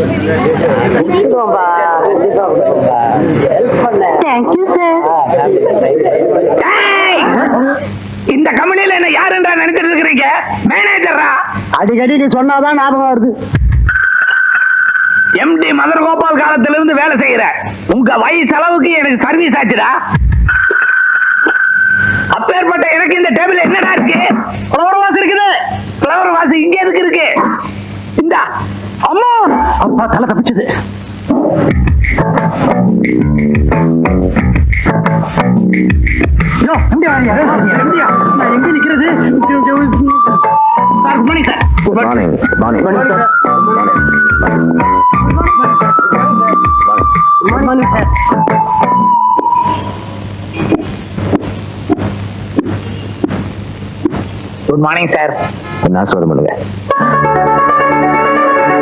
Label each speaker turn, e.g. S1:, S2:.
S1: கொடுத்துருவோம்பா கண்டிப்பா கொடுப்போம்பா ஹெல்ப் பண்ண
S2: தேங்க்யூ சார்
S3: ஏய்! இந்த கம்பெனில என்ன யாருன்றா நினைச்சிட்டு இருக்கிறீங்க மேனேஜரா
S1: அடிக்கடி நீ சொன்னாதான் ஞாபகம் வருது.
S3: எம்டி மதர் கோபால் காலத்துல இருந்து வேலை செய்யற. உங்க வயசு செலவுக்கு எனக்கு சர்வீஸ் ஆச்சுடா. அப்பேற்பட்ட எனக்கு இந்த டேபிள் என்னடா இருக்கு? ஃப்ளவர் வாஸ் இருக்குது. ஃப்ளவர் வாஸ் இங்க எதுக்கு இருக்கு? இந்தா அம்மா
S1: தலை தப்பிச்சது. எங்க நிக்கிறது?
S3: Sir good morning sir.
S4: Good morning good.
S3: Good sir.
S4: என்ன சொல்ல பண்ணுங்க